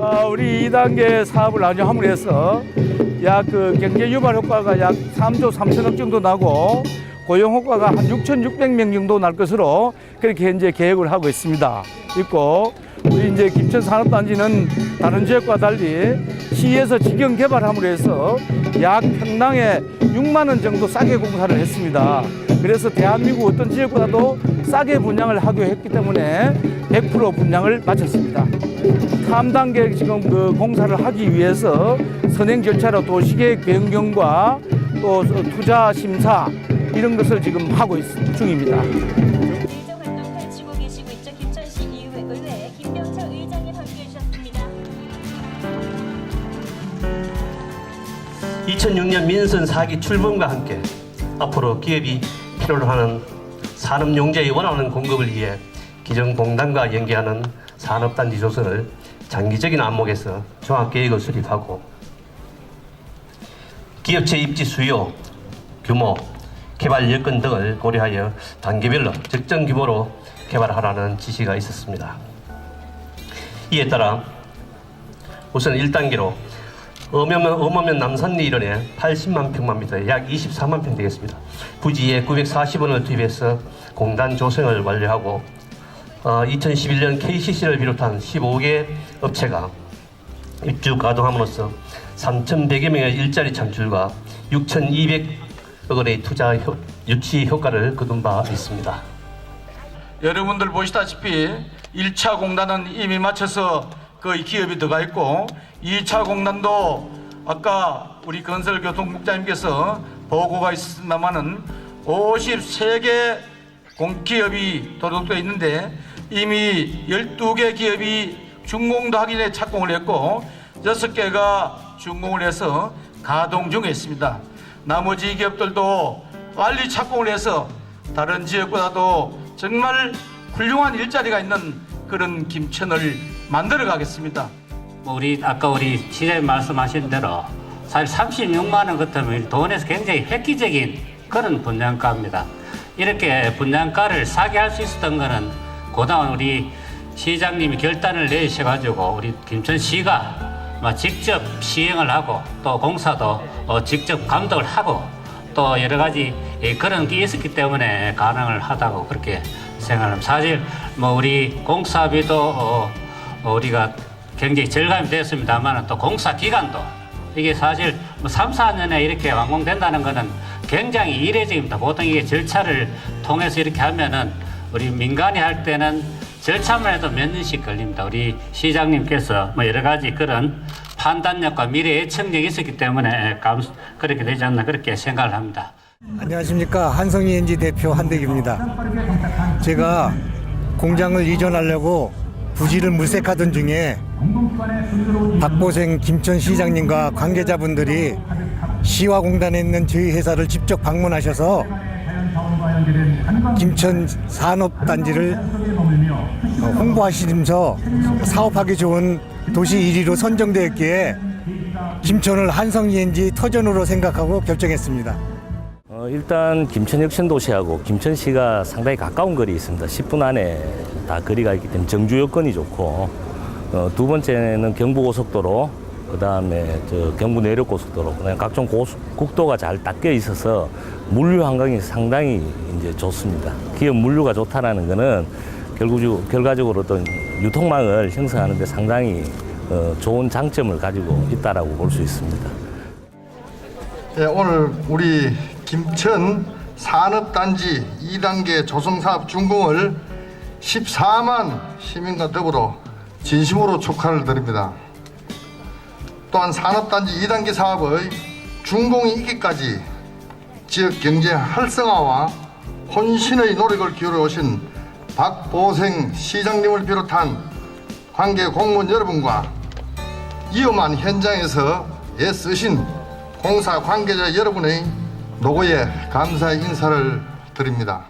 어, 우리 2단계 사업을 아주 함으로 해서 약 그 경제 유발 효과가 약 3조 3천억 정도 나고 고용 효과가 한 6,600명 정도 날 것으로 그렇게 현재 계획을 하고 있습니다. 있고 우리 이제 김천 산업단지는 다른 지역과 달리 시에서 직영 개발함으로 해서 약 평당에 6만 원 정도 싸게 공사를 했습니다. 그래서 대한민국 어떤 지역보다도 싸게 분양을 하기로 했기 때문에 100% 분양을 마쳤습니다. 3단계 지금 그 공사를 하기 위해서 선행 절차로 도시계획 변경과 또 투자 심사 이런 것을 지금 하고 있, 중입니다. 의정 활동 펼치고 계시고 있죠. 김천시 의회, 의회 김병철 의장님 함께해 주셨습니다. 2006년 민선 4기 출범과 함께 앞으로 기업이 필요로 하는 산업 용재의 원하는 공급을 위해 기존 공단과 연계하는 산업단지 조성을 장기적인 안목에서 종합계획을 수립하고 기업체 입지 수요, 규모, 개발 여건 등을 고려하여 단계별로 적정 규모로 개발하라는 지시가 있었습니다. 이에 따라 우선 1단계로 어머면, 어머면 남산리 일원에 80만 평방미터 약 24만 평 되겠습니다. 부지에 940원을 투입해서 공단 조성을 완료하고 어, 2011년 KCC를 비롯한 15개 업체가 입주 가동함으로써 3,100여 명의 일자리 창출과 6,200억 원의 투자 효, 유치 효과를 거둔 바 있습니다. 여러분들 보시다시피 1차 공단은 이미 마쳐서 거의 기업이 들어가 있고 2차 공단도 아까 우리 건설교통국장님께서 보고가 있습니다만은 53개 공기업이 도록되어 있는데 이미 12개 기업이 준공도 전에 착공을 했고 6개가 준공을 해서 가동 중에 있습니다. 나머지 기업들도 빨리 착공을 해서 다른 지역보다도 정말 훌륭한 일자리가 있는 그런 김천을 만들어 가겠습니다. 뭐 우리 아까 우리 시장님 말씀하신 대로 사실 36만 원 같으면 돈에서 굉장히 획기적인 그런 분양가입니다. 이렇게 분양가를 사게 할 수 있었던 거는 그동안 우리 시장님이 결단을 내셔가지고 우리 김천시가 뭐 직접 시행을 하고 또 공사도 어, 직접 감독을 하고 또 여러 가지 예, 그런 게 있었기 때문에 가능을 하다고 그렇게 생각합니다. 사실 뭐 우리 공사비도 어, 어, 우리가 굉장히 절감이 되었습니다만 또 공사 기간도 이게 사실 뭐 3, 4년에 이렇게 완공된다는 거는 굉장히 이례적입니다. 보통 이게 절차를 통해서 이렇게 하면은 우리 민간이 할 때는 절차만 해도 몇 년씩 걸립니다. 우리 시장님께서 뭐 여러 가지 그런 판단력과 미래 예측력이 있었기 때문에 감, 그렇게 되지 않나 그렇게 생각을 합니다. 안녕하십니까 한성희 엔지 대표 한대기입니다. 제가 공장을 이전하려고 부지를 물색하던 중에 박보생 김천 시장님과 관계자분들이 시화공단에 있는 저희 회사를 직접 방문하셔서 김천 산업단지를 어, 홍보하시면서 사업하기 좋은 도시 1위로 선정되었기에 김천을 한성희 엔지 터전으로 생각하고 결정했습니다. 어, 일단 김천 혁신도시하고 김천시가 상당히 가까운 거리에 있습니다. 10분 안에 다 거리가 있기 때문에 정주 여건이 좋고 어, 두 번째는 경부고속도로 그 다음에 저 경부 내륙고속도로 그다음에 각종 고속, 국도가 잘 닦여 있어서 물류 환경이 상당히 이제 좋습니다. 기업 물류가 좋다라는 거는 결국 결과적으로 어떤 유통망을 형성하는데 상당히 어, 좋은 장점을 가지고 있다라고 볼 수 있습니다. 예, 오늘 우리 김천 산업단지 2단계 조성사업 준공을 14만 시민과 더불어 진심으로 축하를 드립니다. 또한 산업단지 2단계 사업의 준공이 있기까지 지역 경제 활성화와 혼신의 노력을 기울여 오신 박보생 시장님을 비롯한 관계 공무원 여러분과 위험한 현장에서 애쓰신 공사 관계자 여러분의 노고에 감사의 인사를 드립니다.